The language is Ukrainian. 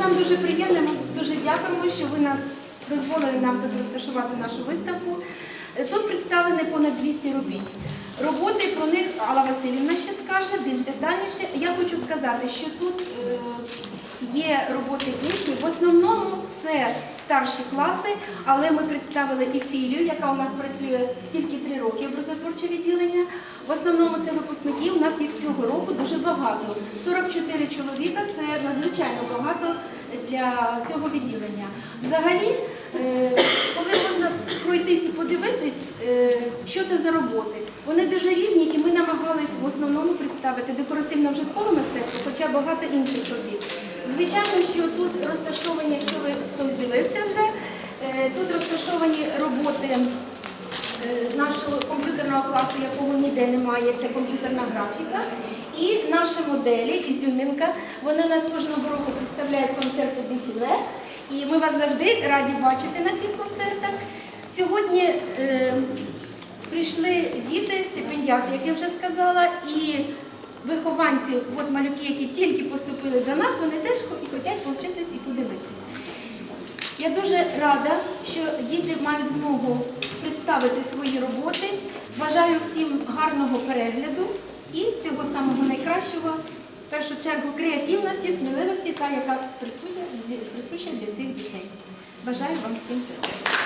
нам дуже приємно, ми дуже дякуємо, що ви нас дозволили нам тут розташувати нашу виставку. Е, Тут представлені понад 200 робіт. Роботи про них Алла Васильівна ще скаже більш детальніше. Я хочу сказати, що тут е, є роботи учнів. В основному це старші класи, але ми представили і філію, яка у нас працює тільки три роки образотворче відділення. В основному це випускники. У нас їх цього року дуже багато. 44 чоловіка це надзвичайно багато для цього відділення. Взагалі, е, коли можна пройтись і подивитись, е, що це за роботи. Вони дуже різні, і ми намагались в основному представити декоративно-вжиткове мистецтво, хоча багато інших робіт. Звичайно, що тут розташовані, якщо ви хтось дивився вже, е, тут розташовані роботи нашого комп'ютерного класу, якого ніде немає, це комп'ютерна графіка. І наші моделі, Ізюмінка, вони у нас кожного року представляють концерти дефіле. І ми вас завжди раді бачити на цих концертах. Сьогодні е, прийшли діти, стипендіати, як я вже сказала, і вихованці, от малюки, які тільки поступили до нас, вони теж хочуть повчитись і подивитись. Я дуже рада, що діти мають змогу представити свої роботи. Бажаю всім гарного перегляду і всього самого найкращого. В першу чергу креативності, сміливості та яка присуща для цих дітей. Бажаю вам всім цього.